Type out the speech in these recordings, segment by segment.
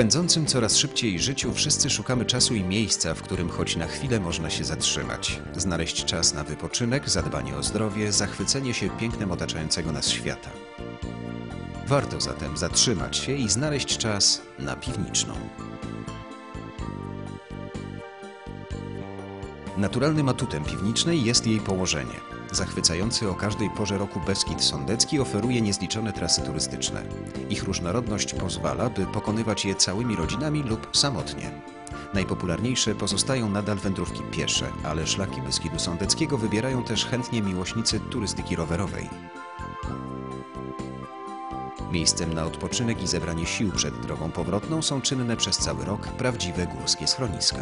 pędzącym coraz szybciej życiu wszyscy szukamy czasu i miejsca, w którym choć na chwilę można się zatrzymać. Znaleźć czas na wypoczynek, zadbanie o zdrowie, zachwycenie się pięknem otaczającego nas świata. Warto zatem zatrzymać się i znaleźć czas na piwniczną. Naturalnym atutem piwnicznej jest jej położenie. Zachwycający o każdej porze roku Beskid Sądecki oferuje niezliczone trasy turystyczne. Ich różnorodność pozwala, by pokonywać je całymi rodzinami lub samotnie. Najpopularniejsze pozostają nadal wędrówki piesze, ale szlaki Beskidu Sądeckiego wybierają też chętnie miłośnicy turystyki rowerowej. Miejscem na odpoczynek i zebranie sił przed drogą powrotną są czynne przez cały rok prawdziwe górskie schroniska.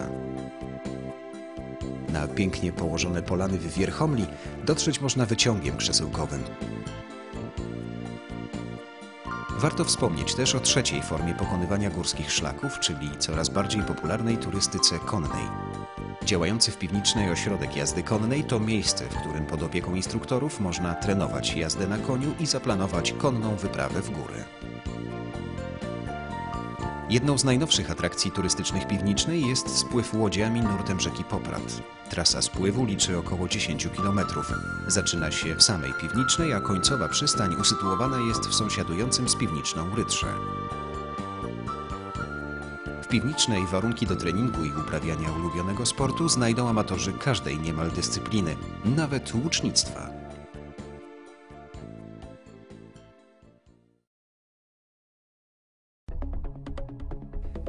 Na pięknie położone polany w Wierchomli dotrzeć można wyciągiem krzesełkowym. Warto wspomnieć też o trzeciej formie pokonywania górskich szlaków, czyli coraz bardziej popularnej turystyce konnej. Działający w piwnicznej ośrodek jazdy konnej to miejsce, w którym pod opieką instruktorów można trenować jazdę na koniu i zaplanować konną wyprawę w góry. Jedną z najnowszych atrakcji turystycznych piwnicznej jest spływ łodziami nurtem rzeki Poprad. Trasa spływu liczy około 10 km. Zaczyna się w samej piwnicznej, a końcowa przystań usytuowana jest w sąsiadującym z piwniczną Rytrze. W piwnicznej warunki do treningu i uprawiania ulubionego sportu znajdą amatorzy każdej niemal dyscypliny, nawet łucznictwa.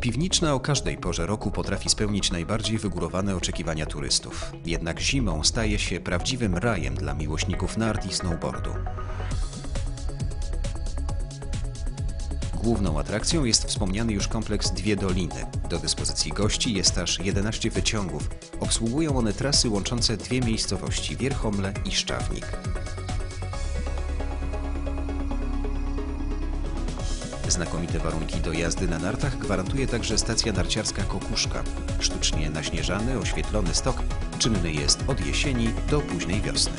Piwniczna o każdej porze roku potrafi spełnić najbardziej wygórowane oczekiwania turystów. Jednak zimą staje się prawdziwym rajem dla miłośników nart i snowboardu. Główną atrakcją jest wspomniany już kompleks Dwie Doliny. Do dyspozycji gości jest aż 11 wyciągów. Obsługują one trasy łączące dwie miejscowości Wierchomle i Szczawnik. Znakomite warunki do jazdy na nartach gwarantuje także stacja narciarska Kokuszka. Sztucznie naśnieżany, oświetlony stok czynny jest od jesieni do późnej wiosny.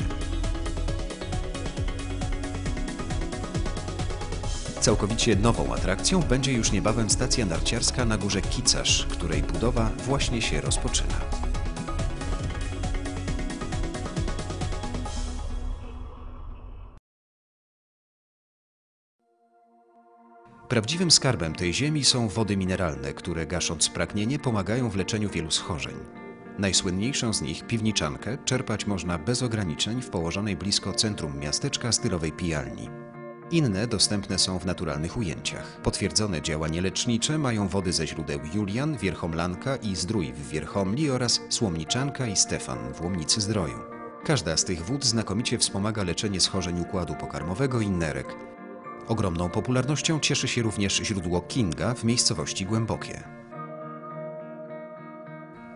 Całkowicie nową atrakcją będzie już niebawem stacja narciarska na górze Kicarz, której budowa właśnie się rozpoczyna. Prawdziwym skarbem tej ziemi są wody mineralne, które gasząc pragnienie pomagają w leczeniu wielu schorzeń. Najsłynniejszą z nich, piwniczankę, czerpać można bez ograniczeń w położonej blisko centrum miasteczka stylowej pijalni. Inne dostępne są w naturalnych ujęciach. Potwierdzone działanie lecznicze mają wody ze źródeł Julian, Wierchomlanka i Zdrój w Wierchomli oraz Słomniczanka i Stefan w Łomnicy Zdroju. Każda z tych wód znakomicie wspomaga leczenie schorzeń układu pokarmowego i nerek, Ogromną popularnością cieszy się również źródło Kinga w miejscowości Głębokie.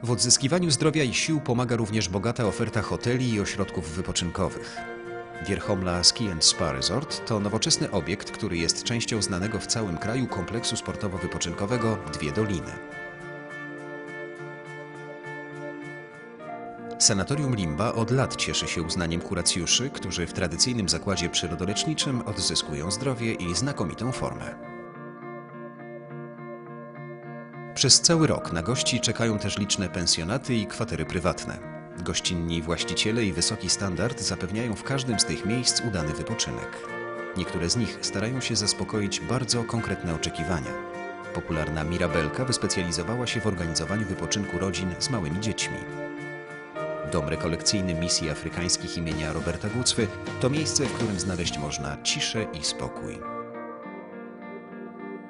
W odzyskiwaniu zdrowia i sił pomaga również bogata oferta hoteli i ośrodków wypoczynkowych. Wierchomla Ski and Spa Resort to nowoczesny obiekt, który jest częścią znanego w całym kraju kompleksu sportowo-wypoczynkowego Dwie Doliny. Sanatorium Limba od lat cieszy się uznaniem kuracjuszy, którzy w tradycyjnym zakładzie przyrodoleczniczym odzyskują zdrowie i znakomitą formę. Przez cały rok na gości czekają też liczne pensjonaty i kwatery prywatne. Gościnni właściciele i wysoki standard zapewniają w każdym z tych miejsc udany wypoczynek. Niektóre z nich starają się zaspokoić bardzo konkretne oczekiwania. Popularna Mirabelka wyspecjalizowała się w organizowaniu wypoczynku rodzin z małymi dziećmi. Dom rekolekcyjny misji afrykańskich imienia Roberta Gucwy to miejsce, w którym znaleźć można ciszę i spokój.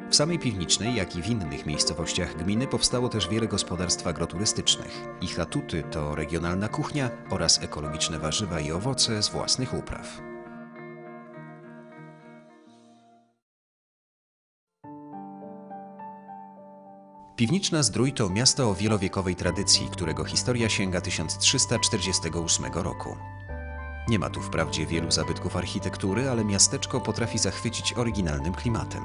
W samej Piwnicznej, jak i w innych miejscowościach gminy powstało też wiele gospodarstw agroturystycznych. Ich atuty to regionalna kuchnia oraz ekologiczne warzywa i owoce z własnych upraw. Piwniczna Zdrój to miasto o wielowiekowej tradycji, którego historia sięga 1348 roku. Nie ma tu wprawdzie wielu zabytków architektury, ale miasteczko potrafi zachwycić oryginalnym klimatem.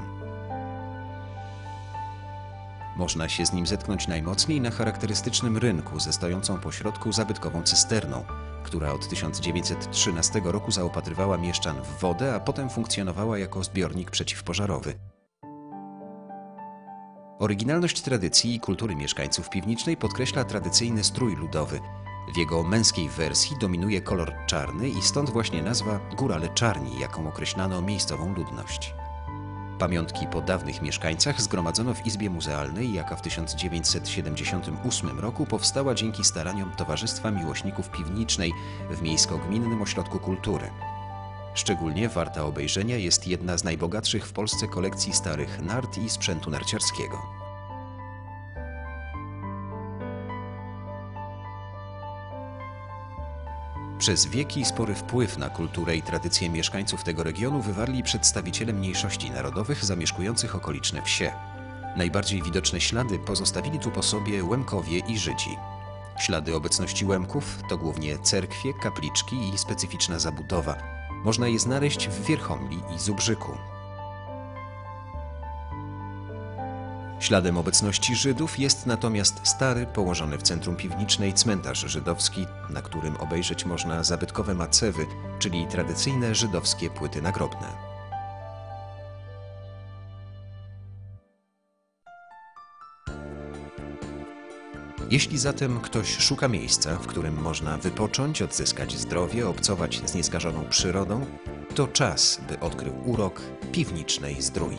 Można się z nim zetknąć najmocniej na charakterystycznym rynku ze stojącą pośrodku zabytkową cysterną, która od 1913 roku zaopatrywała mieszczan w wodę, a potem funkcjonowała jako zbiornik przeciwpożarowy. Oryginalność tradycji i kultury mieszkańców piwnicznej podkreśla tradycyjny strój ludowy. W jego męskiej wersji dominuje kolor czarny i stąd właśnie nazwa Górale Czarni, jaką określano miejscową ludność. Pamiątki po dawnych mieszkańcach zgromadzono w Izbie Muzealnej, jaka w 1978 roku powstała dzięki staraniom Towarzystwa Miłośników Piwnicznej w Miejsko-Gminnym Ośrodku Kultury. Szczególnie warta obejrzenia jest jedna z najbogatszych w Polsce kolekcji starych nart i sprzętu narciarskiego. Przez wieki spory wpływ na kulturę i tradycje mieszkańców tego regionu wywarli przedstawiciele mniejszości narodowych zamieszkujących okoliczne wsie. Najbardziej widoczne ślady pozostawili tu po sobie Łemkowie i Żydzi. Ślady obecności Łemków to głównie cerkwie, kapliczki i specyficzna zabudowa. Można je znaleźć w Wierchomli i Zubrzyku. Śladem obecności Żydów jest natomiast stary, położony w centrum piwnicznej cmentarz żydowski, na którym obejrzeć można zabytkowe macewy, czyli tradycyjne żydowskie płyty nagrobne. Jeśli zatem ktoś szuka miejsca, w którym można wypocząć, odzyskać zdrowie, obcować z nieskażoną przyrodą, to czas, by odkrył urok piwnicznej zdrój.